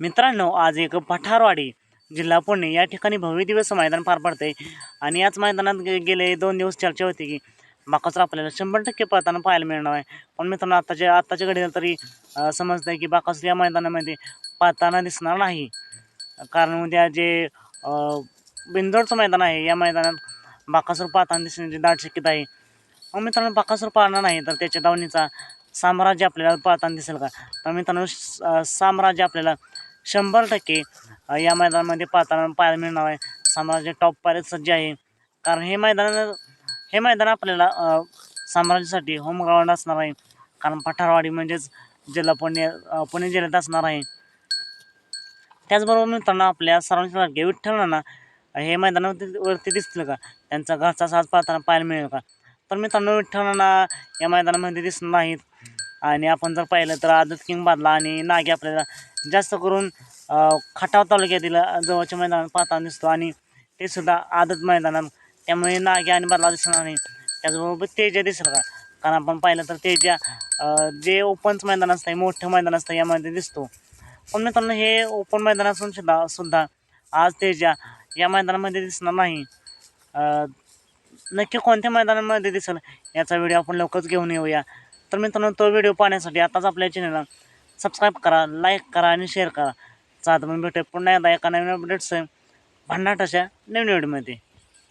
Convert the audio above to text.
मित्रांनो आज एक पठारवाडी जिल्हा पुणे या ठिकाणी भव्य दिवस मैदान पार पडते आणि याच मैदानात गेले दोन दिवस चर्चा होती की बाकासूर आपल्याला शंभर टक्के पळताना पाहायला मिळणार आहे. पण मित्रांनो आत्ताच्या आत्ताच्या घडीला तरी समजतं आहे की बाकासूर या मैदानामध्ये पाहताना दिसणार नाही. कारण उद्या जे बिंदोडचं मैदान आहे या मैदानात बाकासूर पाहताना दिसण्याची दाट शक्यता आहे. मग मित्रांनो बाकासूर पाहणार नाही तर त्याच्या दावणीचा साम्राज्य आपल्याला पाहताना दिसेल का? तर मित्रांनो साम्राज्य आपल्याला शंभर टक्के. या मैदानामध्ये पाहताना पाहायला मिळणार आहे. साम्राज्य टॉप पायरेत सज्ज आहे. कारण हे मैदान हे मैदान आपल्याला साम्राज्यासाठी होम ग्राउंड असणार आहे. कारण पठारवाडी म्हणजेच जिल्हा पुणे पुणे जिल्ह्यात असणार आहे. त्याचबरोबर मित्रांनो आपल्या सर्वांच्या विठ्ठलांना हे मैदानावरती वरती दिसतील का? त्यांचा घरचा साज पाहताना पाहायला मिळेल का? तर मित्रांनो विठ्ठलांना या मैदानामध्ये दिसणार नाहीत. आणि आपण जर पाहिलं तर आदत किंग बादला आणि नागे आपल्याला जास्त करून खटाव तालुक्यातील जवळच्या मैदानात पाहताना दिसतो आणि ते सुद्धा आदत मैदानात. त्यामुळे नागे आणि बादला दिसणार नाही. त्याचबरोबर तेजा दिसेल का? कारण आपण पाहिलं तर तेजा जे ओपनच मैदान असतं मोठं मैदान असतं यामध्ये दिसतो. पण मित्रांनो हे ओपन मैदान असून सुद्धा सुद्धा आज तेजा या मैदानामध्ये दिसणार नाही. नक्की कोणत्या मैदानामध्ये दिसेल याचा व्हिडिओ आपण लवकरच घेऊन येऊया. तर मित्रांनो तो व्हिडिओ पाहण्यासाठी आताच आपल्या चॅनलला सबस्क्राईब करा लाईक करा आणि शेअर करा. चालतं मग भेटे पुन्हा एकदा एका नवीन अपडेट्स भन्नाट अशा नवीन व्हिडिओमध्ये